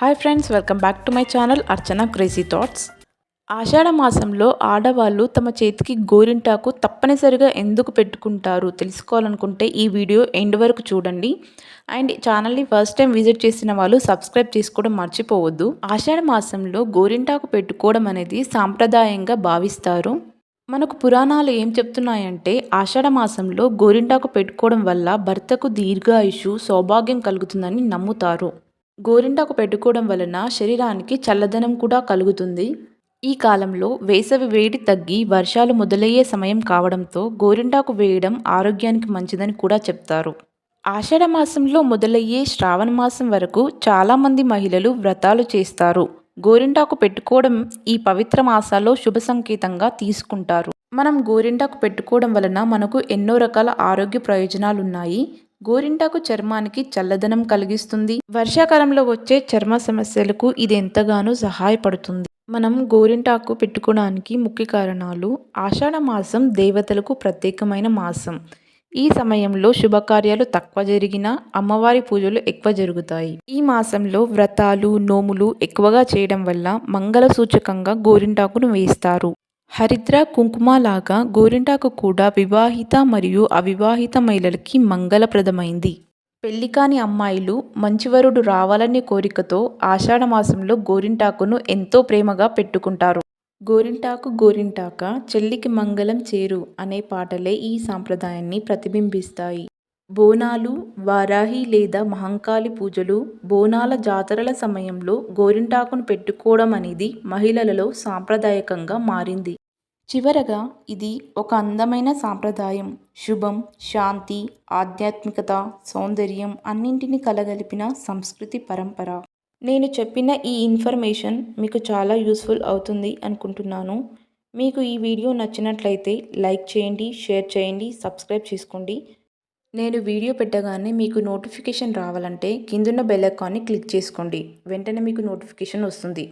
Hi friends welcome back to my channel Archana crazy thoughts. ఆషాఢ మాసంలో ఆడవాళ్ళు తమ చేతికి గోరింటాకు తప్పనిసరిగా ఎందుకు పెట్టుకుంటారు తెలుసుకోవాలనుకుంటే ఈ వీడియో ఎండ్ వరకు చూడండి. అండ్ ఛానల్ని ఫస్ట్ టైం విజిట్ చేసిన వాళ్ళు సబ్స్క్రైబ్ చేసుకోవడం మర్చిపోవద్దు. ఆషాఢ మాసంలో గోరింటాకు పెట్టుకోవడం అనేది సాంప్రదాయంగా భావిస్తారు. మనకు పురాణాలు ఏం చెప్తున్నాయంటే ఆషాఢ మాసంలో గోరింటాకు పెట్టుకోవడం వల్ల భర్తకు దీర్ఘాయుషు సౌభాగ్యం కలుగుతుందని నమ్ముతారు. గోరింటాకు పెట్టుకోవడం వలన శరీరానికి చల్లదనం కూడా కలుగుతుంది. ఈ కాలంలో వేసవి వేడి తగ్గి వర్షాలు మొదలయ్యే సమయం కావడంతో గోరింటాకు వేయడం ఆరోగ్యానికి మంచిదని కూడా చెప్తారు. ఆషాఢ మాసంలో మొదలయ్యే శ్రావణ మాసం వరకు చాలామంది మహిళలు వ్రతాలు చేస్తారు. గోరింటాకు పెట్టుకోవడం ఈ పవిత్ర మాసాల్లో శుభ సంకేతంగా తీసుకుంటారు. మనం గోరింటాకు పెట్టుకోవడం వలన మనకు ఎన్నో రకాల ఆరోగ్య ప్రయోజనాలు ఉన్నాయి గోరింటాకు చర్మానికి చల్లదనం కలిగిస్తుంది. వర్షాకాలంలో వచ్చే చర్మ సమస్యలకు ఇది ఎంతగానో సహాయపడుతుంది. మనం గోరింటాకు పెట్టుకోవడానికి ముఖ్య కారణాలు ఆషాఢ మాసం దేవతలకు ప్రత్యేకమైన మాసం. ఈ సమయంలో శుభకార్యాలు తక్కువ జరిగినా అమ్మవారి పూజలు ఎక్కువ జరుగుతాయి. ఈ మాసంలో వ్రతాలు నోములు ఎక్కువగా చేయడం వల్ల మంగళ సూచకంగా గోరింటాకును వేస్తారు హరిద్ర కుంకుమ లాగా గోరింటాకు కూడా వివాహిత మరియు అవివాహిత మహిళలకి మంగళప్రదమైంది. పెళ్ళి కాని అమ్మాయిలు మంచివరుడు రావాలనే కోరికతో ఆషాఢ మాసంలో గోరింటాకును ఎంతో ప్రేమగా పెట్టుకుంటారు. గోరింటాకు గోరింటాక చెల్లికి మంగళం చేరు అనే పాటలే ఈ సాంప్రదాయాన్ని ప్రతిబింబిస్తాయి. బోనాలు వారాహి లేదా మహంకాళి పూజలు బోనాల జాతరల సమయంలో గోరింటాకును పెట్టుకోవడం అనేది మహిళలలో సాంప్రదాయకంగా మారింది. చివరగా ఇది ఒక అందమైన సాంప్రదాయం. శుభం శాంతి ఆధ్యాత్మికత సౌందర్యం అన్నింటినీ కలగలిపిన సంస్కృతి పరంపర. నేను చెప్పిన ఈ ఇన్ఫర్మేషన్ మీకు చాలా యూస్ఫుల్ అవుతుంది అనుకుంటున్నాను. మీకు ఈ వీడియో నచ్చినట్లయితే లైక్ చేయండి షేర్ చేయండి సబ్స్క్రైబ్ చేసుకోండి. నేను వీడియో పెట్టగానే మీకు నోటిఫికేషన్ రావాలంటే కిందున్న బెల్ ఐకాన్ని క్లిక్ చేసుకోండి. వెంటనే మీకు నోటిఫికేషన్ వస్తుంది.